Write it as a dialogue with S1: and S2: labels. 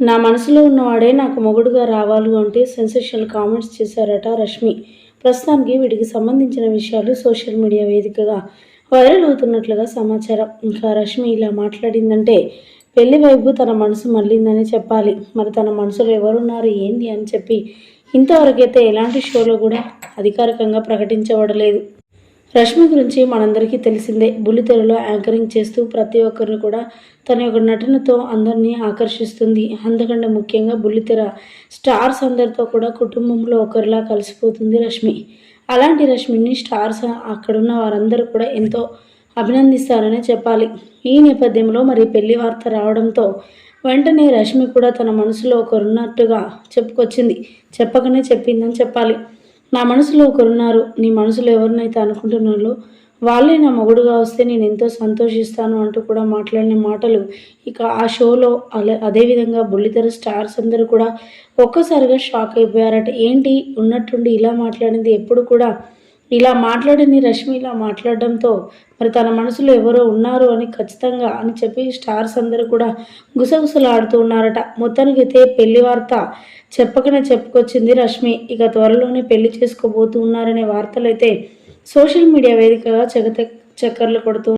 S1: నా మనసులో ఉన్నవాడే నాకు మొగుడుగా రావాలి అంటే సెన్సేషనల్ కామెంట్స్ చేశారట రష్మి. ప్రస్తుతానికి వీటికి సంబంధించిన విషయాలు సోషల్ మీడియా వేదికగా వైరల్ అవుతున్నట్లుగా సమాచారం. ఇంకా రష్మి ఇలా మాట్లాడిందంటే పెళ్ళి వైపు తన మనసు మళ్ళిందని చెప్పాలి. మరి తన మనసులో ఎవరున్నారు ఏంది అని చెప్పి ఇంతవరకైతే ఎలాంటి షోలో కూడా అధికారికంగా ప్రకటించబడలేదు. రష్మి గురించి మనందరికీ తెలిసిందే. బుల్లితెరలో యాంకరింగ్ చేస్తూ ప్రతి ఒక్కరిని కూడా తన యొక్క నటనతో అందరినీ ఆకర్షిస్తుంది. అందుకంటే ముఖ్యంగా బుల్లితెర స్టార్స్ అందరితో కూడా కుటుంబంలో ఒకరిలా కలిసిపోతుంది రష్మి. అలాంటి రష్మిని స్టార్స్ అక్కడున్న వారందరూ కూడా ఎంతో అభినందిస్తారనే చెప్పాలి. ఈ నేపథ్యంలో మరి పెళ్ళి వార్త రావడంతో వెంటనే రష్మి కూడా తన మనసులో ఒకరున్నట్టుగా చెప్పుకొచ్చింది. చెప్పకనే చెప్పిందని చెప్పాలి. నా మనసులో ఒకరున్నారు. నీ మనసులో ఎవరినైతే అనుకుంటున్నారో వాళ్ళే నా మొగుడుగా వస్తే నేను ఎంతో సంతోషిస్తాను అంటూ కూడా మాట్లాడిన మాటలు. ఇక ఆ షోలో అలా అదేవిధంగా బుల్లితెర స్టార్స్ అందరూ కూడా ఒక్కసారిగా షాక్ అయిపోయారట. ఏంటి? ఉన్నట్టుండి ఇలా మాట్లాడింది ఎప్పుడు కూడా ఇలా మాట్లాడిని రష్మి. ఇలా మాట్లాడడంతో మరి తన మనసులో ఎవరో ఉన్నారు అని ఖచ్చితంగా అని చెప్పి స్టార్స్ అందరూ కూడా గుసగుసలాడుతూ ఉన్నారట. మొత్తానికి అయితే పెళ్ళి వార్త చెప్పకనే చెప్పుకొచ్చింది రష్మి. ఇక త్వరలోనే పెళ్ళి చేసుకోబోతూ ఉన్నారనే వార్తలు అయితే సోషల్ మీడియా వేదికగా చెగత చక్కర్లు కొడుతూ